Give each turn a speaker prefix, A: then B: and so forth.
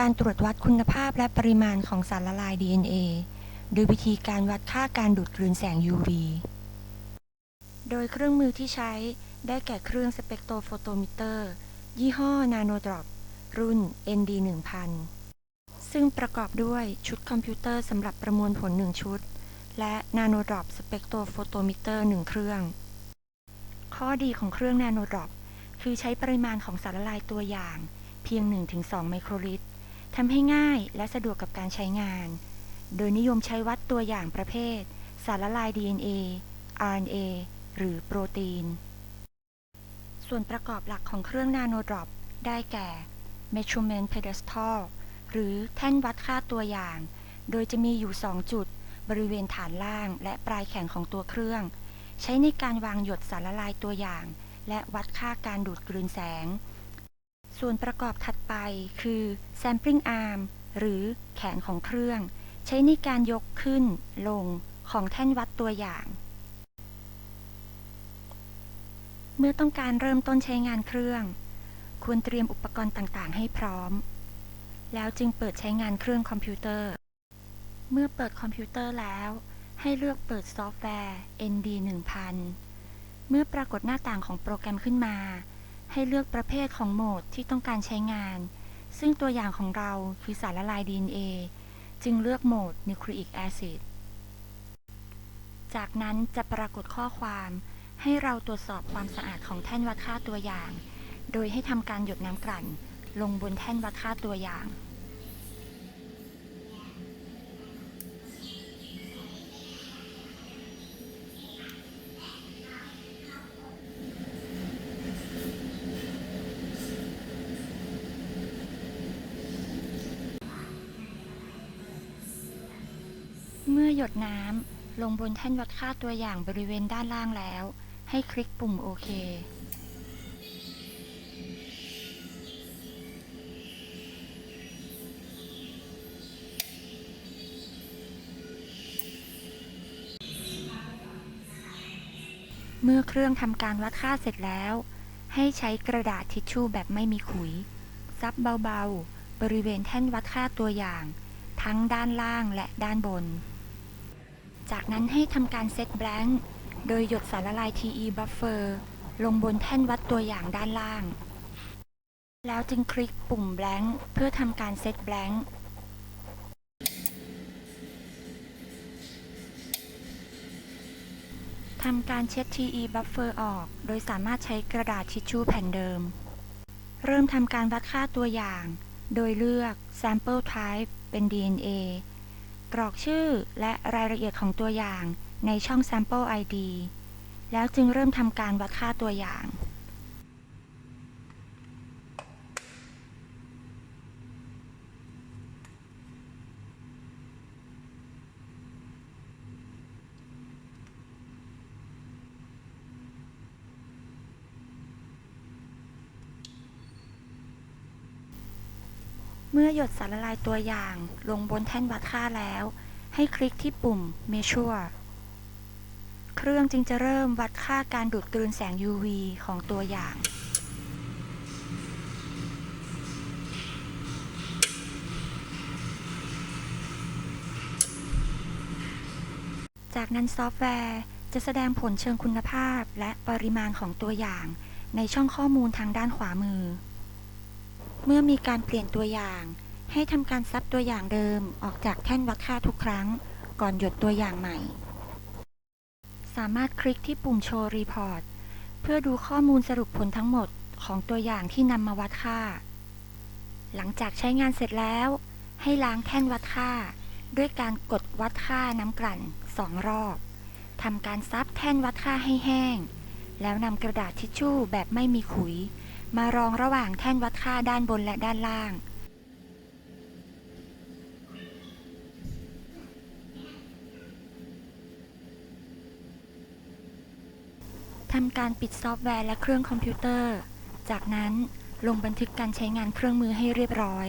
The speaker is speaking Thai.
A: การตรวจวัดคุณภาพและปริมาณของสารละลาย DNA โดยวิธีการวัดค่าการดูดกลืนแสง UV โดยเครื่องมือที่ใช้ได้แก่เครื่องสเปกโตโฟโตมิเตอร์ ยี่ห้อ Nanodrop รุ่น ND 1000ซึ่งประกอบด้วยชุดคอมพิวเตอร์สำหรับประมวลผล 1 ชุด และ Nanodrop Spectrophotometer 1เครื่อง ข้อดีของเครื่อง Nanodrop คือใช้ปริมาณของสารละลายตัวอย่างเพียง 1-2 ไมโครลิตร ทำให้ง่ายและสะดวกกับการใช้งาน โดยนิยมใช้วัดตัวอย่างประเภท สารละลาย DNA RNA หรือโปรตีน ส่วนประกอบหลักของเครื่อง Nanodrop ได้แก่ Measurement Pedestal หรือแท่นวัดค่าตัวอย่าง โดยจะมีอยู่ 2 จุด บริเวณฐานล่างและปลายแข็งของตัวเครื่อง ใช้ในการวางหยดสารละลายตัวอย่าง และวัดค่าการดูดกลืนแสง ส่วนประกอบถัดไปคือ Sampling Arm หรือแขนของเครื่อง ใช้ในการยกขึ้น ลงของแท่นวัดตัวอย่าง เมื่อต้องการเริ่มต้นใช้งานเครื่อง ควรเตรียมอุปกรณ์ต่างๆ ให้พร้อม แล้วจึงเปิดใช้งานเครื่องคอมพิวเตอร์ เมื่อเปิดคอมพิวเตอร์แล้ว ให้เลือกเปิดซอฟต์แวร์ ND 1000 เมื่อปรากฏหน้าต่างของโปรแกรมขึ้นมา ให้เลือกประเภทของโหมดที่ต้องการใช้งาน ซึ่งตัวอย่างของเราคือสารละลาย DNA จึงเลือกโหมด Nucleic Acid จากนั้นจะปรากฏข้อความให้เราตรวจสอบความสะอาดของแท่นวัดค่าตัวอย่าง โดยให้ทำการหยดน้ำกลั่น ลงบนแท่นวัดค่าตัวอย่าง หยดน้ำลงบนแท่นวัดค่าตัวอย่างบริเวณด้านล่างแล้ว ให้คลิกปุ่มโอเคเมื่อเครื่องทำการวัดค่าเสร็จแล้ว ให้ใช้กระดาษทิชชู่แบบไม่มีขุย ซับเบาๆ บริเวณแท่นวัดค่าตัวอย่าง ทั้งด้านล่างและด้านบน จากนั้นให้ทำการเซตแบงค์โดยหยดสารละลาย TE buffer ลงบนแท่นวัดตัวอย่างด้านล่าง แล้วจึงคลิกปุ่ม blank เพื่อทำการเซตแบงค์ทำการเช็ด TE buffer ออก โดยสามารถใช้กระดาษทิชชู่แผ่นเดิม เริ่มทำการวัดค่าตัวอย่าง โดยเลือก sample type เป็น DNA กรอกชื่อและรายละเอียดของตัวอย่างในช่อง sample ID แล้วจึงเริ่มทำการวัดค่าตัวอย่าง เมื่อหยดสารละลายตัวอย่างลงบนแท่นวัดค่าแล้ว ให้คลิกที่ปุ่ม Measure เครื่องจึงจะเริ่มวัดค่าการดูดกลืนแสง UV ของตัวอย่าง จากนั้นซอฟต์แวร์จะแสดงผลเชิงคุณภาพและปริมาณของตัวอย่างในช่องข้อมูลทางด้านขวามือ เมื่อมีการเปลี่ยนตัวอย่าง ให้ทำการซับตัวอย่างเดิมออกจากแท่นวัดค่าทุกครั้ง ก่อนหยดตัวอย่างใหม่ สามารถคลิกที่ปุ่มโชว์รีพอร์ตเพื่อดูข้อมูลสรุปผลทั้งหมดของตัวอย่างที่นำมาวัดค่า หลังจากใช้งานเสร็จแล้ว ให้ล้างแท่นวัดค่า ด้วยการกดวัดค่าน้ำกลั่นสองรอบทำการซับแท่นวัดค่าให้แห้ง แล้วนำกระดาษทิชชู่แบบไม่มีขุย มารองระหว่างแท่นวัดค่าด้านบนและด้านล่าง ทำการปิดซอฟต์แวร์และเครื่องคอมพิวเตอร์ จากนั้นลงบันทึกการใช้งานเครื่องมือให้เรียบร้อย